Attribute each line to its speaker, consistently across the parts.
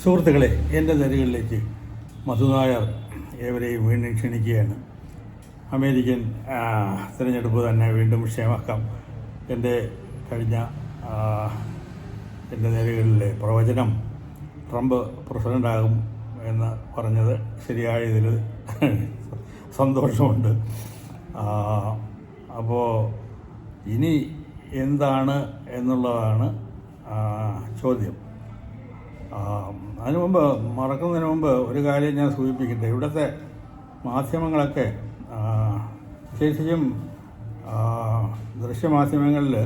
Speaker 1: സുഹൃത്തുക്കളെ എന്റെ നിരകളിലേക്ക് മധുനായർ ഏവരെയും വീണ്ടും ക്ഷണിക്കുകയാണ്. അമേരിക്കൻ തിരഞ്ഞെടുപ്പ് തന്നെ വീണ്ടും വിഷയമാക്കാം എന്റെ കഴിഞ്ഞ എന്റെ നിരകളിലെ പ്രവചനം ട്രംപ് പ്രസിഡന്റാകും എന്ന് പറഞ്ഞത് ശരിയായതിൽ സന്തോഷമുണ്ട്. അപ്പോൾ ഇനി എന്താണ് എന്നുള്ളതാണ് ചോദ്യം. അതിനു മുമ്പ് മറക്കുന്നതിന് മുമ്പ് ഒരു കാര്യം ഞാൻ സൂചിപ്പിക്കട്ടെ. ഇവിടുത്തെ മാധ്യമങ്ങളൊക്കെ വിശേഷിച്ചും ദൃശ്യമാധ്യമങ്ങളിൽ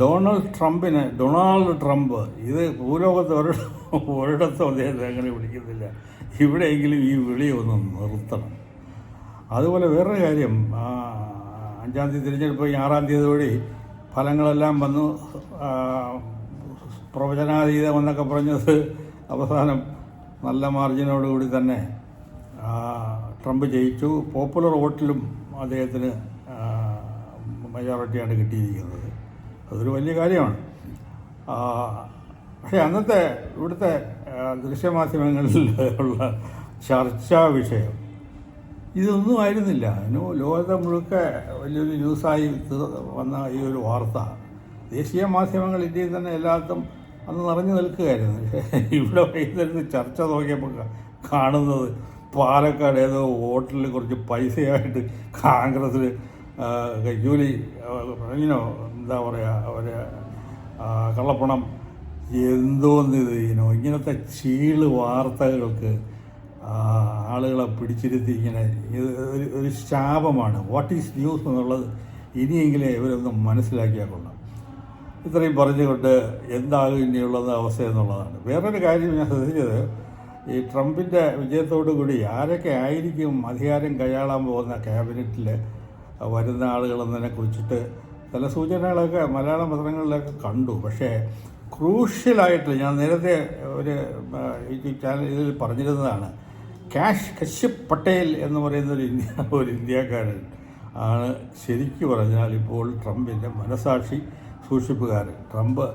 Speaker 1: ഡൊണാൾഡ് ട്രംപിന് ഡൊണാൾഡ് ട്രംപ് ഇത് ഭൂലോകത്ത് ഒരു ഒരിടത്തും അദ്ദേഹത്തെ അങ്ങനെ വിളിക്കുന്നില്ല. ഇവിടെയെങ്കിലും ഈ വിളി ഒന്ന് നിർത്തണം. അതുപോലെ വേറൊരു കാര്യം അഞ്ചാം തീയതി തിരഞ്ഞെടുപ്പ് ആറാം തീയതിയോടെ ഫലങ്ങളെല്ലാം വന്നു. പ്രവചനാതീതം എന്നൊക്കെ പറഞ്ഞത് അവസാനം നല്ല മാർജിനോടുകൂടി തന്നെ ട്രംപ് ജയിച്ചു. പോപ്പുലർ വോട്ടിലും അദ്ദേഹത്തിന് മെജോറിറ്റിയാണ് കിട്ടിയിരിക്കുന്നത്. അതൊരു വലിയ കാര്യമാണ്. പക്ഷേ അന്നത്തെ ഇവിടുത്തെ ദൃശ്യമാധ്യമങ്ങളിൽ ഉള്ള ചർച്ചാ വിഷയം ഇതൊന്നും ആയിരുന്നില്ല. അതിന് ലോകത്തെ മുഴുക്ക വലിയൊരു ന്യൂസായി വന്ന ഈ ഒരു വാർത്ത. ദേശീയ മാധ്യമങ്ങൾ ഇന്ത്യയിൽ തന്നെ എല്ലായിടത്തും അന്ന് നിറഞ്ഞു നിൽക്കുകയായിരുന്നു. ഇവിടെ വൈകുന്നേരത്ത് ചർച്ച നോക്കിയപ്പോൾ കാണുന്നത് പാലക്കാട് ഏതോ ഹോട്ടലിൽ കുറച്ച് പൈസയായിട്ട് കോൺഗ്രസ്സിൽ ജോലി ഇങ്ങനോ എന്താ പറയുക അവർ കള്ളപ്പണം എന്തോന്നിത് ഇനോ ഇങ്ങനത്തെ ചീൾ വാർത്തകൾക്ക് ആളുകളെ പിടിച്ചിരുത്തി ഇങ്ങനെ ഇത് ഒരു ശാപമാണ്. വാട്ട് ഈസ് ന്യൂസ് എന്നുള്ളത് ഇനിയെങ്കിലും ഇവരൊന്ന് മനസ്സിലാക്കിയാൽ കൊള്ളാം. ഇത്രയും പറഞ്ഞുകൊണ്ട് എന്താകും ഇനിയുള്ളത് അവസ്ഥ എന്നുള്ളതാണ്. വേറൊരു കാര്യം ഞാൻ ശ്രദ്ധിച്ചത് ഈ ട്രംപിന്റെ വിജയത്തോടു കൂടി ആരൊക്കെ ആയിരിക്കും അധികാരം കൈയാളാൻ പോകുന്ന ക്യാബിനറ്റിൽ വരുന്ന ആളുകളെന്നതിനെ കുറിച്ചിട്ട് ചില സൂചനകളൊക്കെ മലയാള പത്രങ്ങളിലൊക്കെ കണ്ടു. പക്ഷേ ക്രൂഷ്യലായിട്ട് ഞാൻ നേരത്തെ ഒരു യൂട്യൂബ് ചാനൽ ഇതിൽ പറഞ്ഞിരുന്നതാണ് കാഷ് കശ്യപ് പട്ടേൽ എന്ന് പറയുന്ന ഒരു ഇന്ത്യ ഒരു ഇന്ത്യക്കാരൻ ആണ് ശരിക്കു പറഞ്ഞാൽ ഇപ്പോൾ ട്രംപിന്റെ മനസാക്ഷി. സൂക്ഷിപ്പുകാരൻ ട്രംപ്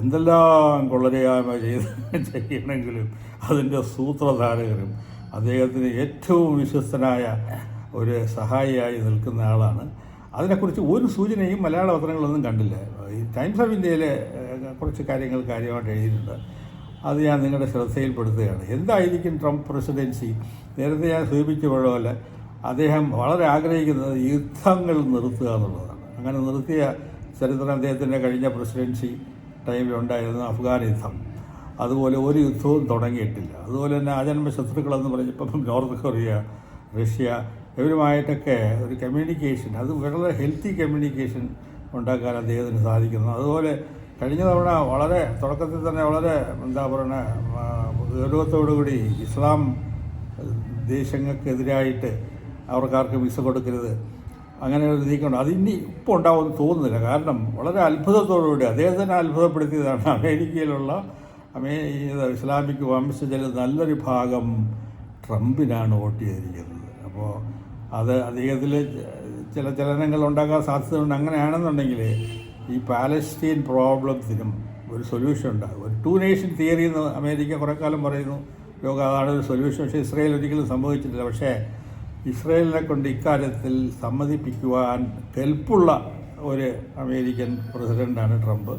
Speaker 1: എന്തെല്ലാം കൊള്ളരയായ്മ ചെയ്ത് ചെയ്യണമെങ്കിലും അതിന്റെ സൂത്രധാരകരും അദ്ദേഹത്തിന് ഏറ്റവും വിശ്വസ്തനായ ഒരു സഹായിയായി നിൽക്കുന്ന ആളാണ്. അതിനെക്കുറിച്ച് ഒരു സൂചനയും മലയാള പത്രങ്ങളൊന്നും കണ്ടില്ല. ഈ ടൈംസ് ഓഫ് ഇന്ത്യയിലെ കുറച്ച് കാര്യങ്ങൾ കാര്യമായിട്ട് എഴുതിയിട്ടുണ്ട്. അത് ഞാൻ നിങ്ങളുടെ ശ്രദ്ധയിൽപ്പെടുത്തുകയാണ്. എന്തായിരിക്കും ട്രംപ് പ്രസിഡൻസി? നേരത്തെ ഞാൻ സൂചിപ്പിച്ച പോലെ അദ്ദേഹം വളരെ ആഗ്രഹിക്കുന്നത് യുദ്ധങ്ങൾ നിർത്തുക എന്നുള്ളതാണ്. അങ്ങനെ നിർത്തിയ ചരിത്രം അദ്ദേഹത്തിന്റെ കഴിഞ്ഞ പ്രസിഡൻസി ടൈമിലുണ്ടായിരുന്ന അഫ്ഗാൻ യുദ്ധം അതുപോലെ ഒരു യുദ്ധവും തുടങ്ങിയിട്ടില്ല. അതുപോലെ തന്നെ ആജന്മ ശത്രുക്കളെന്ന് പറഞ്ഞപ്പം നോർത്ത് കൊറിയ റഷ്യ ഇവരുമായിട്ടൊക്കെ ഒരു കമ്മ്യൂണിക്കേഷൻ അത് വളരെ ഹെൽത്തി കമ്മ്യൂണിക്കേഷൻ ഉണ്ടാക്കാൻ അദ്ദേഹത്തിന് സാധിക്കുന്നു. അതുപോലെ കഴിഞ്ഞ തവണ വളരെ തുടക്കത്തിൽ തന്നെ വളരെ എന്താ പറയുക ഗൗരവത്തോടുകൂടി ഇസ്ലാം ദേശങ്ങൾക്കെതിരായിട്ട് അവർക്കാർക്ക് വിസ കൊടുക്കരുത് അങ്ങനെ ഒരു നീക്കമുണ്ട്. അത് ഇനി ഇപ്പോൾ ഉണ്ടാവുമെന്ന് തോന്നുന്നില്ല. കാരണം വളരെ അത്ഭുതത്തോടുകൂടി അദ്ദേഹത്തിനെ അത്ഭുതപ്പെടുത്തിയതാണ് അമേരിക്കയിലുള്ള അമേരിക്ക ഇസ്ലാമിക് വംശജൽ നല്ലൊരു ഭാഗം ട്രംപിനാണ് വോട്ട് ചെയ്തിരിക്കുന്നത് അപ്പോൾ അത് അദ്ദേഹത്തിൽ ചില ചലനങ്ങൾ ഉണ്ടാക്കാൻ സാധ്യതയുണ്ട്. അങ്ങനെയാണെന്നുണ്ടെങ്കിൽ ഈ പാലസ്തീൻ പ്രോബ്ലത്തിനും ഒരു സൊല്യൂഷൻ ഉണ്ടാകും. ഒരു ടു നേഷൻ തിയറി എന്ന് അമേരിക്ക കുറേ കാലം പറയുന്നു. ലോകം അതാണ് ഒരു സൊല്യൂഷൻ പക്ഷേ ഇസ്രയേൽ ഒരിക്കലും സംഭവിച്ചിട്ടില്ല. പക്ഷേ ഇസ്രയേലിനെ കൊണ്ട് ഇക്കാര്യത്തിൽ സമ്മതിപ്പിക്കുവാൻ കെൽപ്പുള്ള ഒരു അമേരിക്കൻ പ്രസിഡന്റാണ് ട്രംപ്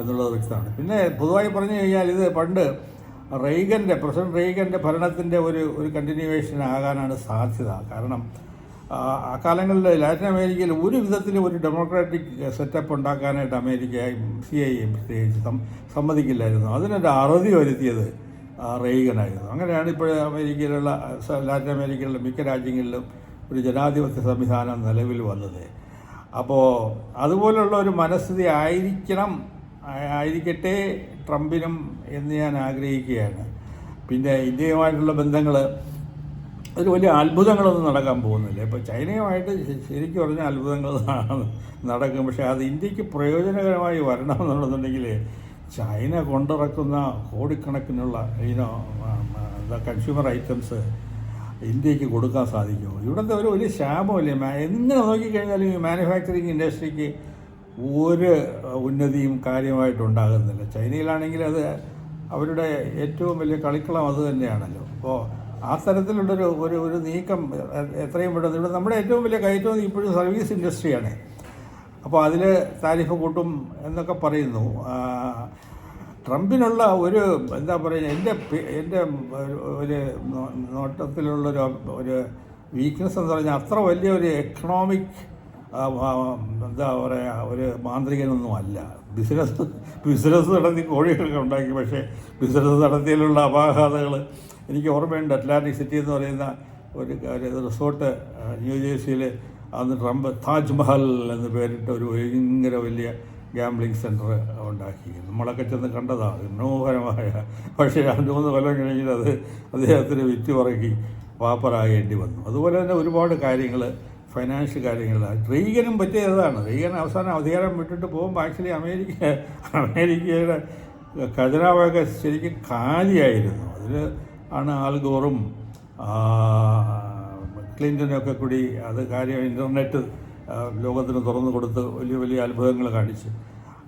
Speaker 1: എന്നുള്ളത് വ്യക്തമാണ്. പിന്നെ പൊതുവായി പറഞ്ഞു കഴിഞ്ഞാൽ ഇത് പണ്ട് റെയ്ഗന്റെ പ്രസിഡന്റ് റെയ്ഗന്റെ ഭരണത്തിന്റെ ഒരു ഒരു കണ്ടിന്യൂവേഷൻ ആകാനാണ് സാധ്യത. കാരണം ആ ആ കാലങ്ങളിൽ ലാറ്റിൻ അമേരിക്കയിൽ ഒരു വിധത്തിലും ഒരു ഡെമോക്രാറ്റിക് സെറ്റപ്പ് ഉണ്ടാക്കാനായിട്ട് അമേരിക്കയും സി ഐ എം പ്രത്യേകിച്ച് സമ്മതിക്കില്ലായിരുന്നു. അതിനൊരു അറുതി വരുത്തിയത് റെയ്ഗനായിരുന്നു. അങ്ങനെയാണ് ഇപ്പോൾ അമേരിക്കയിലുള്ള ലാറ്റിൻ അമേരിക്കയിലുള്ള മിക്ക രാജ്യങ്ങളിലും ഒരു ജനാധിപത്യ സംവിധാനം നിലവിൽ വന്നത്. അപ്പോൾ അതുപോലുള്ള ഒരു മനസ്ഥിതി ആയിരിക്കണം ആയിരിക്കട്ടെ ട്രംപിനും എന്ന് ഞാൻ ആഗ്രഹിക്കുകയാണ്. പിന്നെ ഇന്ത്യയുമായിട്ടുള്ള ബന്ധങ്ങൾ ഒരു വലിയ അത്ഭുതങ്ങളൊന്നും നടക്കാൻ പോകുന്നില്ല. ഇപ്പോൾ ചൈനയുമായിട്ട് ശരിക്കും പറഞ്ഞാൽ അത്ഭുതങ്ങൾ നടക്കും. പക്ഷേ അത് ഇന്ത്യയ്ക്ക് പ്രയോജനകരമായി വരണമെന്നുണ്ടെന്നുണ്ടെങ്കിൽ ചൈന കൊണ്ടിറക്കുന്ന കോടിക്കണക്കിനുള്ള ഇനോ കൺസ്യൂമർ ഐറ്റംസ് ഇന്ത്യയ്ക്ക് കൊടുക്കാൻ സാധിക്കുമോ? ഇവിടുത്തെ ഒരു വലിയ ശാപമല്ലേ എങ്ങനെ നോക്കിക്കഴിഞ്ഞാലും ഈ മാനുഫാക്ചറിങ് ഇൻഡസ്ട്രിക്ക് ഒരു ഉന്നതിയും കാര്യമായിട്ടുണ്ടാകുന്നില്ല. ചൈനയിലാണെങ്കിൽ അത് അവരുടെ ഏറ്റവും വലിയ കളിക്കളം അത് തന്നെയാണല്ലോ. അപ്പോൾ ആ തരത്തിലുള്ളൊരു ഒരു ഒരു നീക്കം എത്രയും പെട്ടെന്ന് ഇവിടെ നമ്മുടെ ഏറ്റവും വലിയ കയറ്റുമതി ഇപ്പോഴും സർവീസ് ഇൻഡസ്ട്രിയാണ് അപ്പോൾ അതിൽ താരിഫ് കൂട്ടും എന്നൊക്കെ പറയുന്നു. ട്രംപിനുള്ള ഒരു എന്താ പറയുക എന്റെ എന്റെ ഒരു- നോട്ടത്തിലുള്ളൊരു ഒരു വീക്ക്നെസ് എന്ന് പറഞ്ഞാൽ അത്ര വലിയ ഒരു എക്കണോമിക് എന്താ പറയുക ഒരു മാന്ത്രികനൊന്നും അല്ല. ബിസിനസ് ബിസിനസ് നടത്തി കോഴികളൊക്കെ ഉണ്ടാക്കി പക്ഷേ ബിസിനസ് നടത്തിയതിലുള്ള അപാഘാതകൾ എനിക്ക് ഓർമ്മയുണ്ട്. അറ്റ്ലാന്റിക് സിറ്റി എന്ന് പറയുന്ന ഒരു ഒരു റിസോർട്ട് ന്യൂജേഴ്സിയിൽ അന്ന് ട്രംപ് താജ്മഹൽ എന്ന് പേരിട്ട് ഒരു ഭയങ്കര വലിയ ഗാംബ്ലിംഗ് സെന്റർ ഉണ്ടാക്കി നമ്മളൊക്കെ ചെന്ന് കണ്ടതാണ് മനോഹരമായ. പക്ഷേ രണ്ട് മൂന്ന് കൊല്ലം കഴിഞ്ഞിട്ട് അത് അദ്ദേഹത്തിന് വിറ്റ് പറക്കി പാപ്പറാകേണ്ടി വന്നു. അതുപോലെ തന്നെ ഒരുപാട് കാര്യങ്ങൾ ഫൈനാൻഷ്യൽ കാര്യങ്ങൾ. റീഗനും പറ്റിയതാണ് റീഗൻ അവസാനം അധികാരം വിട്ടിട്ട് പോകുമ്പോൾ ആക്ച്വലി അമേരിക്ക അമേരിക്കയുടെ ഖജനാവൊക്കെ ശരിക്കും കാലിയായിരുന്നു അതിൽ ആണ് ആൽഗോറും ക്ലിന്റനൊക്കെ കൂടി അത് കാര്യം ഇന്റർനെറ്റ് ലോകത്തിന് തുറന്നു കൊടുത്ത് വലിയ വലിയ അത്ഭുതങ്ങൾ കാണിച്ചു.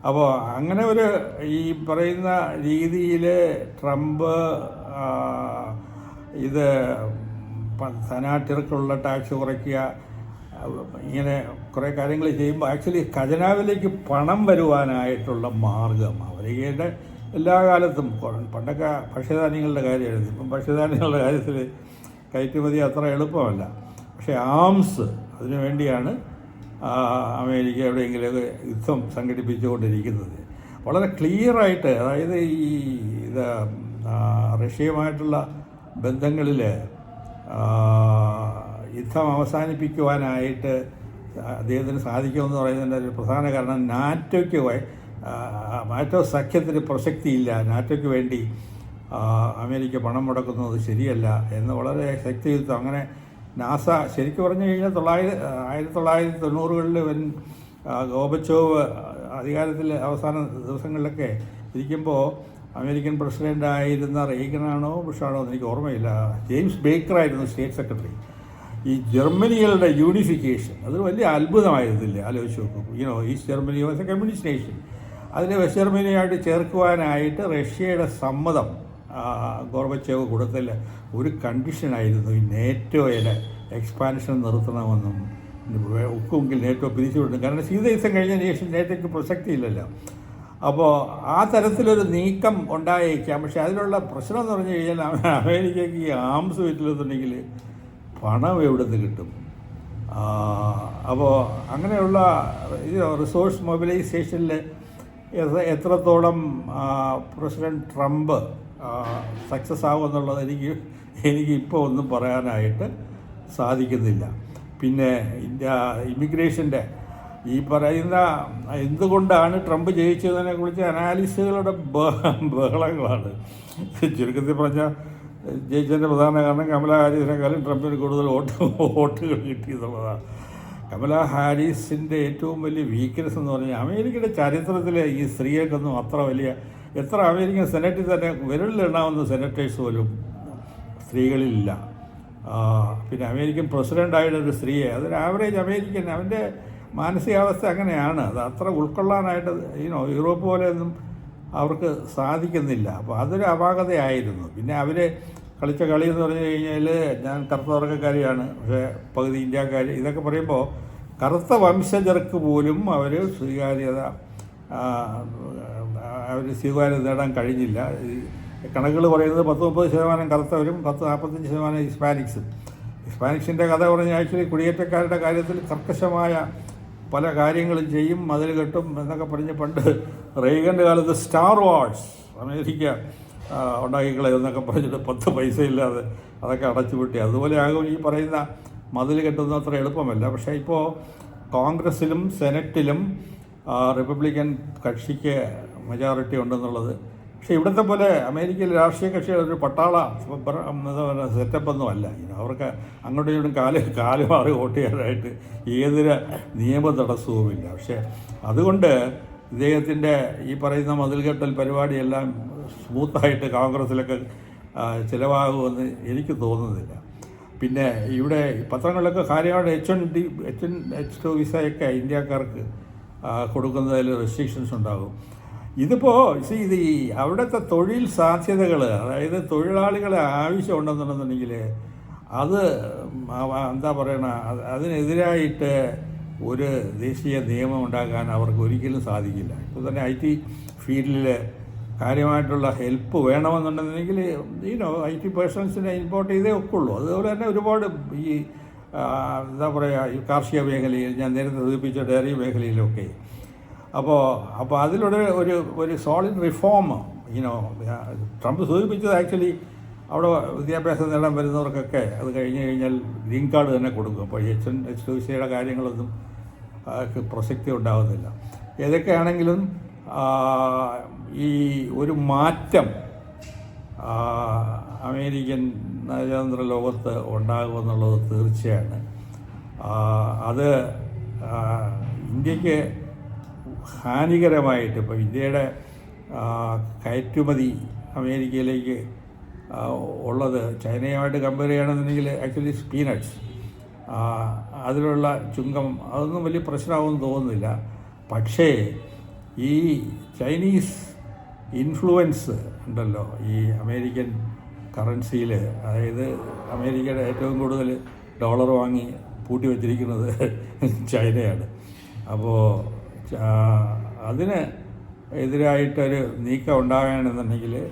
Speaker 1: അപ്പോൾ അങ്ങനെ ഒരു ഈ പറയുന്ന രീതിയിൽ ട്രംപ് ഇത് പ- ടാക്സ് കുറയ്ക്കുക ഇങ്ങനെ കുറേ കാര്യങ്ങൾ ചെയ്യുമ്പോൾ ആക്ച്വലി ഖജനാവിലേക്ക് പണം വരുവാനായിട്ടുള്ള മാർഗം അവരുടെ എല്ലാ കാലത്തും. പണ്ടൊക്കെ ഭക്ഷ്യധാന്യങ്ങളുടെ കാര്യമായിരുന്നു ഇപ്പം ഭക്ഷ്യധാന്യങ്ങളുടെ കാര്യത്തിൽ കയറ്റുമതി അത്ര എളുപ്പമല്ല. പക്ഷേ ആംസ് അതിനു വേണ്ടിയാണ് അമേരിക്ക എവിടെയെങ്കിലും യുദ്ധം സംഘടിപ്പിച്ചുകൊണ്ടിരിക്കുന്നത്. വളരെ ക്ലിയറായിട്ട് അതായത് ഈ ഇത് റഷ്യയുമായിട്ടുള്ള ബന്ധങ്ങളിൽ യുദ്ധം അവസാനിപ്പിക്കുവാനായിട്ട് അദ്ദേഹത്തിന് സാധിക്കുമെന്ന് പറയുന്നതിന്റെ ഒരു പ്രധാന കാരണം നാറ്റോയ്ക്ക് നാറ്റോ സഖ്യത്തിന് പ്രസക്തിയില്ല. നാറ്റോയ്ക്ക് വേണ്ടി അമേരിക്ക പണം മുടക്കുന്നത് ശരിയല്ല എന്ന് വളരെ ശക്തിയുക്തം അങ്ങനെ നാസ ശരിക്കും പറഞ്ഞു കഴിഞ്ഞാൽ തൊള്ളായിരത്തി ആയിരത്തി തൊള്ളായിരത്തി തൊണ്ണൂറുകളിൽ വൻ ഗോബച്ചോവ് അധികാരത്തിൽ അവസാന ദിവസങ്ങളിലൊക്കെ ഇരിക്കുമ്പോൾ അമേരിക്കൻ പ്രസിഡന്റ് ആയിരുന്ന റീഗനാണോ ബുഷാണോ എന്ന് എനിക്ക് ഓർമ്മയില്ല. ജെയിംസ് ബേക്കറായിരുന്നു സ്റ്റേറ്റ് സെക്രട്ടറി. ഈ ജർമ്മനികളുടെ യൂണിഫിക്കേഷൻ അത് വലിയ അത്ഭുതമായിരുന്നില്ല ആലോചിച്ച് നോക്കും. You know east Germany was a communist nation അതിനെ വെസ്റ്റ് ജർമ്മനിയായിട്ട് ചേർക്കുവാനായിട്ട് റഷ്യയുടെ സമ്മതം ഗോർബച്ചേവ് കൊടുത്തില്ല ഒരു കണ്ടീഷനായിരുന്നു ഈ നേറ്റോയുടെ എക്സ്പാൻഷൻ നിർത്തണമെന്നും ഉക്കുമെങ്കിൽ നേറ്റോ പിരിച്ചുവിടുന്നു കാരണം ശീതയുദ്ധം കഴിഞ്ഞ ശേഷം നേറ്റോയ്ക്ക് പ്രസക്തിയില്ലല്ലോ അപ്പോൾ ആ തരത്തിലൊരു നീക്കം ഉണ്ടായേക്കാം. പക്ഷേ അതിനുള്ള പ്രശ്നം എന്ന് പറഞ്ഞു കഴിഞ്ഞാൽ അമേരിക്കയ്ക്ക് ഈ ആംസ് വിറ്റില്ലെന്നുണ്ടെങ്കിൽ പണം എവിടെ നിന്ന് കിട്ടും? അപ്പോൾ അങ്ങനെയുള്ള റിസോഴ്സ് മൊബിലൈസേഷനിൽ എത്രത്തോളം പ്രസിഡന്റ് ട്രംപ് സക്സസ് ആവുമെന്നുള്ളത് എനിക്ക് എനിക്ക് ഇപ്പോൾ ഒന്നും പറയാനായിട്ട് സാധിക്കുന്നില്ല. പിന്നെ ഇന്ത്യ ഇമിഗ്രേഷന്റെ ഈ പറയുന്ന എന്തുകൊണ്ടാണ് ട്രംപ് ജയിച്ചതിനെ കുറിച്ച് അനാലിസുകളുടെ ബഹളങ്ങളാണ്. ചുരുക്കത്തിൽ പറഞ്ഞാൽ ജയിച്ചതിന്റെ പ്രധാന കാരണം കമല ഹാരിസിനെക്കാളും ട്രംപിന് കൂടുതൽ വോട്ട് വോട്ടുകൾ കിട്ടി എന്നുള്ളതാണ്. കമല ഹാരിസിന്റെ ഏറ്റവും വലിയ വീക്ക്നെസ് എന്ന് പറഞ്ഞാൽ അമേരിക്കയുടെ ചരിത്രത്തിലെ ഈ സ്ത്രീകൾക്കൊന്നും അത്ര വലിയ എത്ര അമേരിക്കൻ സെനറ്റിൽ തന്നെ വിരലിലെണ്ണാവുന്ന സെനറ്റേഴ്സ് പോലും സ്ത്രീകളില്ല പിന്നെ അമേരിക്കൻ പ്രസിഡന്റായിട്ട് ഒരു സ്ത്രീയെ അതൊരു ആവറേജ് അമേരിക്കൻ അവന്റെ മാനസികാവസ്ഥ അങ്ങനെയാണ്. അത് അത്ര ഉൾക്കൊള്ളാനായിട്ട് ഈനോ യൂറോപ്പ് പോലെയൊന്നും അവർക്ക് സാധിക്കുന്നില്ല. അപ്പോൾ അതൊരു അപാകതയായിരുന്നു. പിന്നെ അവർ കളിച്ച കളി എന്ന് പറഞ്ഞു കഴിഞ്ഞാൽ ഞാൻ കറുത്ത വർഗക്കാരിയാണ് പക്ഷേ പകുതി ഇന്ത്യക്കാർ ഇതൊക്കെ പറയുമ്പോൾ കറുത്ത വംശജർക്ക് പോലും അവർ സ്വീകാര്യത അവർ സ്വീകാര്യത നേടാൻ കഴിഞ്ഞില്ല. കണക്കുകൾ പറയുന്നത് പത്ത് മുപ്പത് ശതമാനം കറുത്തവരും പത്ത് നാൽപ്പത്തഞ്ച് ശതമാനം ഹിസ്പാനിക്സും. ഹിസ്പാനിക്സിന്റെ കഥ പറഞ്ഞ ആക്ച്വലി കുടിയേറ്റക്കാരുടെ കാര്യത്തിൽ കർക്കശമായ പല കാര്യങ്ങളും ചെയ്യും മതിൽ കെട്ടും എന്നൊക്കെ പറഞ്ഞ് പണ്ട് റെയ്ഗന്റെ കാലത്ത് സ്റ്റാർ വാർസ് അമേരിക്ക ഉണ്ടാക്കിക്കളയെന്നൊക്കെ പറഞ്ഞിട്ട് പത്ത് പൈസ ഇല്ലാതെ അതൊക്കെ അടച്ചുപൂട്ടി അതുപോലെ ആകും ഈ പറയുന്ന മതിൽ കെട്ടുന്നത് അത്ര എളുപ്പമല്ല. പക്ഷേ ഇപ്പോൾ കോൺഗ്രസ്സിലും സെനറ്റിലും റിപ്പബ്ലിക്കൻ കക്ഷിക്ക് മെജോറിറ്റി ഉണ്ടെന്നുള്ളത്. പക്ഷേ ഇവിടുത്തെ പോലെ അമേരിക്കയിൽ രാഷ്ട്രീയ കക്ഷികൾ ഒരു പട്ടാള സെറ്റപ്പ് ഒന്നും അല്ല. അവർക്ക് അങ്ങോട്ടും ഇങ്ങോട്ടും കാൽ കാൽ മാറി വോട്ട് ചെയ്യാനായിട്ട് ഏതൊരു നിയമ തടസ്സവുമില്ല പക്ഷേ അതുകൊണ്ട് ഇദ്ദേഹത്തിന്റെ ഈ പറയുന്ന മതിൽകെട്ടൽ പരിപാടിയെല്ലാം സ്മൂത്തായിട്ട് കോൺഗ്രസ്സിലൊക്കെ ചിലവാകുമെന്ന് എനിക്ക് തോന്നുന്നില്ല. പിന്നെ ഇവിടെ പത്രങ്ങളിലൊക്കെ കാര്യമായിട്ട് H N D H N H two വിസയൊക്കെ ഇന്ത്യക്കാർക്ക് കൊടുക്കുന്നതിൽ റെസ്ട്രിക്ഷൻസ് ഉണ്ടാകും. ഇതിപ്പോൾ ഇത് ഈ അവിടുത്തെ തൊഴിൽ സാധ്യതകൾ അതായത് തൊഴിലാളികളെ ആവശ്യമുണ്ടെന്നുണ്ടെന്നുണ്ടെങ്കിൽ അത് എന്താ പറയണ അത് അതിനെതിരായിട്ട് ഒരു ദേശീയ നിയമം ഉണ്ടാക്കാൻ അവർക്ക് ഒരിക്കലും സാധിക്കില്ല. ഇപ്പോൾ തന്നെ ഐ ടി ഫീൽഡിൽ കാര്യമായിട്ടുള്ള ഹെൽപ്പ് വേണമെന്നുണ്ടെന്നുണ്ടെങ്കിൽ ഈനോ ഐ ടി പേഴ്സൺസിനെ ഇമ്പോർട്ട് ചെയ്തേ ഒക്കുള്ളൂ. അതുപോലെ തന്നെ ഒരുപാട് ഈ എന്താ പറയുക ഈ കാർഷിക മേഖലയിൽ ഞാൻ നേരത്തെ സൂചിപ്പിച്ച ഡയറി മേഖലയിലൊക്കെ അപ്പോൾ അപ്പോൾ അതിലൂടെ ഒരു ഒരു solid reform you know Trump സൂചിപ്പിച്ചത് ആക്ച്വലി അവിടെ വിദ്യാഭ്യാസം നേടാൻ വരുന്നവർക്കൊക്കെ അത് കഴിഞ്ഞ് കഴിഞ്ഞാൽ ഗ്രീൻ കാർഡ് തന്നെ കൊടുക്കും. അപ്പോൾ എച്ച് എൻ എച്ച് ടു സിയുടെ കാര്യങ്ങളൊന്നും പ്രസക്തി ഉണ്ടാകുന്നില്ല ഏതൊക്കെയാണെങ്കിലും ഈ ഒരു മാറ്റം അമേരിക്കൻ നയതന്ത്ര ലോകത്ത് ഉണ്ടാകുമെന്നുള്ളത് തീർച്ചയാണ്. അത് ഇന്ത്യയ്ക്ക് ഹാനികരമായിട്ട് ഇപ്പോൾ ഇന്ത്യയുടെ കയറ്റുമതി അമേരിക്കയിലേക്ക് ഉള്ളത്. ചൈനയുമായിട്ട് കമ്പയർ ചെയ്യണമെന്നുണ്ടെങ്കിൽ ആക്ച്വലി സ്പീനട്സ് അതിലുള്ള ചുങ്കം അതൊന്നും വലിയ പ്രശ്നമാകുമെന്ന് തോന്നുന്നില്ല. പക്ഷേ ഈ ചൈനീസ് ഇൻഫ്ലുവൻസ് ഉണ്ടല്ലോ ഈ അമേരിക്കൻ കറൻസിയിൽ അതായത് അമേരിക്കയുടെ ഏറ്റവും കൂടുതൽ ഡോളർ വാങ്ങി പൂട്ടി വച്ചിരിക്കുന്നത് ചൈനയാണ്. അപ്പോൾ അതിന് എതിരായിട്ടൊരു നീക്കം ഉണ്ടാകണമെന്നുണ്ടെങ്കിൽ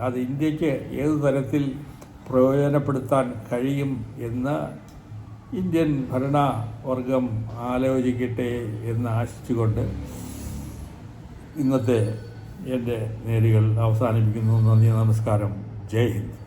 Speaker 1: അത് ഇന്ത്യയ്ക്ക് ഏത് തരത്തിൽ പ്രയോജനപ്പെടുത്താൻ കഴിയും എന്ന് ഇന്ത്യൻ ഭരണവർഗം ആലോചിക്കട്ടെ എന്ന് ആശിച്ചുകൊണ്ട് ഇന്നത്തെ എന്റെ നേരുകൾ അവസാനിപ്പിക്കുന്നു. നന്ദി നമസ്കാരം. ജയ് ഹിന്ദ്.